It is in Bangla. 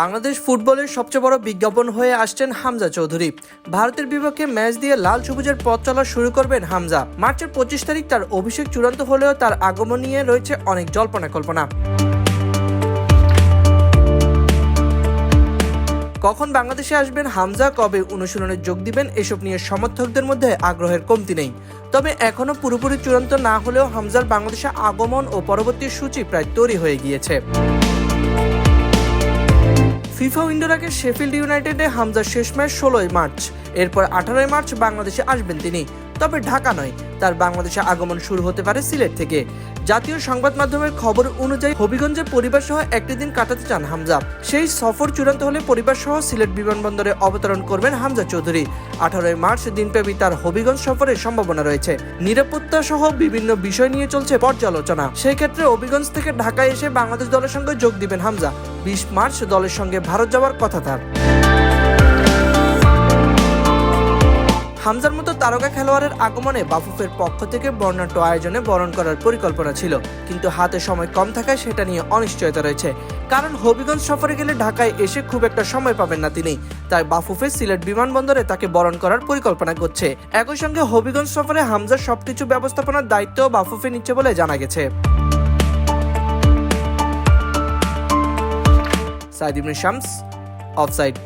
বাংলাদেশ ফুটবলের সবচেয়ে বড় বিজ্ঞাপন হয়ে আসছেন হামজা চৌধুরী। ভারতের বিপক্ষে ম্যাচ দিয়ে লাল সবুজের পথ চলা শুরু করবেন হামজা। মার্চের পঁচিশ তারিখ তার অভিষেক চূড়ান্ত হলেও তার আগমন নিয়ে রয়েছে অনেক জল্পনা কল্পনা। কখন বাংলাদেশে আসবেন হামজা, কবে অনুশীলনে যোগ দিবেন, এসব নিয়ে সমর্থকদের মধ্যে আগ্রহের কমতি নেই। তবে এখনও পুরোপুরি চূড়ান্ত না হলেও হামজার বাংলাদেশে আগমন ও পরবর্তী সূচি প্রায় তৈরি হয়ে গিয়েছে। ফিফা উইন্ডোর আগে শেফিল্ড ইউনাইটেডে হামজার শেষ ম্যাচ ষোলোই মার্চ। এরপর আঠারোই মার্চ বাংলাদেশে আসবেন তিনি। তবে ঢাকা নয়। তার বাংলাদেশে আগমন শুরু হতে পারে সিলেট থেকে। জাতীয় সংবাদ মাধ্যমের খবর অনুযায়ী হবিগঞ্জে পরিবার সহ একটি দিন কাটাতে চান হামজা। সেই সফর চূড়ান্ত হলে পরিবার সহ সিলেট বিমানবন্দরে অবতরণ করবেন হামজা চৌধুরী। আঠারোই মার্চ দিনব্যাপী তার হবিগঞ্জ সফরের সম্ভাবনা রয়েছে। নিরাপত্তা সহ বিভিন্ন বিষয় নিয়ে চলছে পর্যালোচনা। সেই ক্ষেত্রে হবিগঞ্জ থেকে ঢাকায় এসে বাংলাদেশ দলের সঙ্গে যোগ দিবেন হামজা। বিশ মার্চ দলের সঙ্গে ভারত যাওয়ার কথা তার। হামজার মতো তারকা খেলোয়াড়ের আগমনে বাফুফের পক্ষ থেকে বর্ণাঢ্য আয়োজনে বরণ করার পরিকল্পনা ছিল। কিন্তু হাতে সময় কম থাকায় সেটা নিয়ে অনিশ্চয়তা রয়েছে। কারণ হবিগঞ্জ সফরে গেলে ঢাকায় এসে খুব একটা সময় পাবেন না তিনি। তাই বাফুফে সিলেট বিমানবন্দরে তাকে বরণ করার পরিকল্পনা করছে। একই সঙ্গে হবিগঞ্জ সফরে হামজার সবকিছু ব্যবস্থাপনার দায়িত্ব বাফুফে নিচ্ছে বলে জানা গেছে। সাইদ ইবনে শামস, অফসাইড।